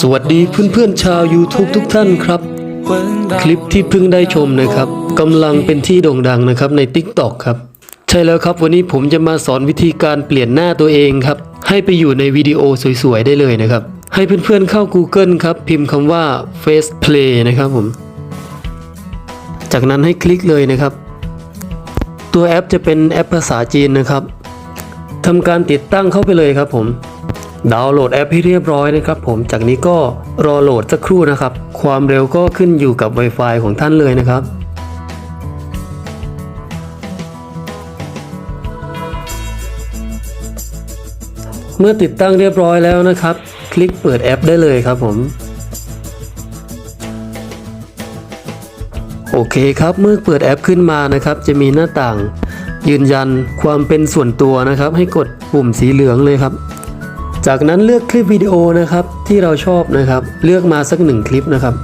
สวัสดีเพื่อนๆชาว YouTube ทุกท่านครับ คลิปที่เพิ่งได้ชมนะครับกำลังเป็นที่โด่งดังนะครับใน TikTok ครับ ใช่แล้วครับวันนี้ผมจะมาสอนวิธีการเปลี่ยนหน้าตัวเองครับ ให้ไปอยู่ในวิดีโอสวยๆ ได้เลยนะครับ ให้เพื่อนๆเข้า Google ครับ พิมพ์คำว่า Face Play นะครับผม จากนั้นให้คลิกเลยนะครับ ตัวแอปจะเป็นแอปภาษาจีนนะครับ ทำการติดตั้งเข้าไปเลยครับผมดาวน์โหลดแอปให้เรียบร้อยนะครับผมจากนี้ก็รอโหลดสักครู่นะครับ ความเร็วก็ขึ้นอยู่กับ Wi-Fi ของท่านเลยนะครับ เมื่อติดตั้งเรียบร้อยแล้วนะครับ คลิกเปิดแอปได้เลยครับผม โอเคครับเมื่อเปิดแอปขึ้นมานะครับ จะมีหน้าต่าง ยืนยันความเป็นส่วนตัวนะครับ ให้กดปุ่มสีเหลืองเลยครับ จากนั้นเลือกคลิปวิดีโอนะครับที่เราชอบนะครับ เลือกมาสักหนึ่งคลิปนะครับ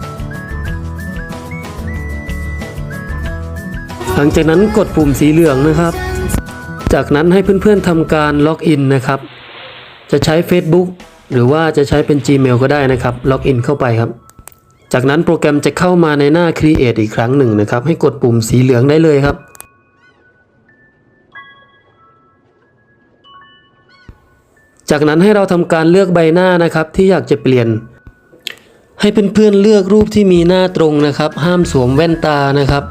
หลังจากนั้นกดปุ่มสีเหลืองนะครับ จากนั้นให้เพื่อนๆทำการล็อกอินนะครับ จะใช้ Facebook หรือว่าจะใช้เป็น Gmail ก็ได้นะครับล็อกอินเข้าไปครับจากนั้นโปรแกรมจะเข้ามาในหน้า Create อีกครั้งหนึ่งนะครับ ให้กดปุ่มสีเหลืองได้เลยครับ จากนั้นให้เราทำการเลือกใบหน้านะครับที่อยากจะเปลี่ยน ให้เพื่อนๆเลือกรูปที่มีหน้าตรงนะครับ ห้ามสวมแว่นตานะครับ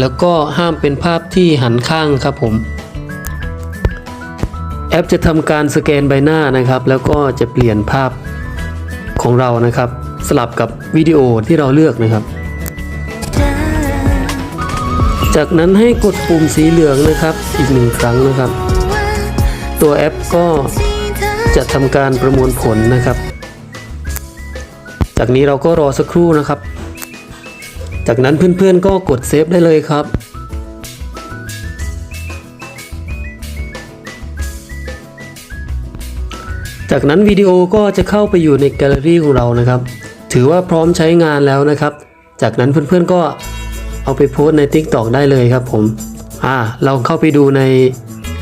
แล้วก็ห้ามเป็นภาพที่หันข้างครับผมแอปจะทำการสแกนใบหน้านะครับ แล้วก็จะเปลี่ยนภาพของเรานะครับ สลับกับวิดีโอที่เราเลือกนะครับ จากนั้นให้กดปุ่มสีเหลืองนะครับอีกหนึ่งครั้งนะครับ ตัวแอปก็ จะทำการประมวลผลนะครับ จากนี้เราก็รอสักครู่นะครับ จากนั้นเพื่อนๆก็กดเซฟได้เลยครับจากนั้นวิดีโอก็จะเข้าไปอยู่ในแกลเลอรี่ของเรานะครับ ถือว่าพร้อมใช้งานแล้วนะครับ จากนั้นเพื่อนๆก็เอาไปโพสใน TikTok ได้เลยครับผม อ่า เราเข้าไปดูใน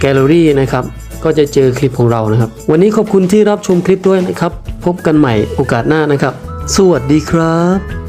แกลเลอรี่นะครับ ก็จะเจอคลิปของเรานะครับ วันนี้ขอบคุณที่รับชมคลิปด้วยนะครับ พบกันใหม่โอกาสหน้านะครับ สวัสดีครับ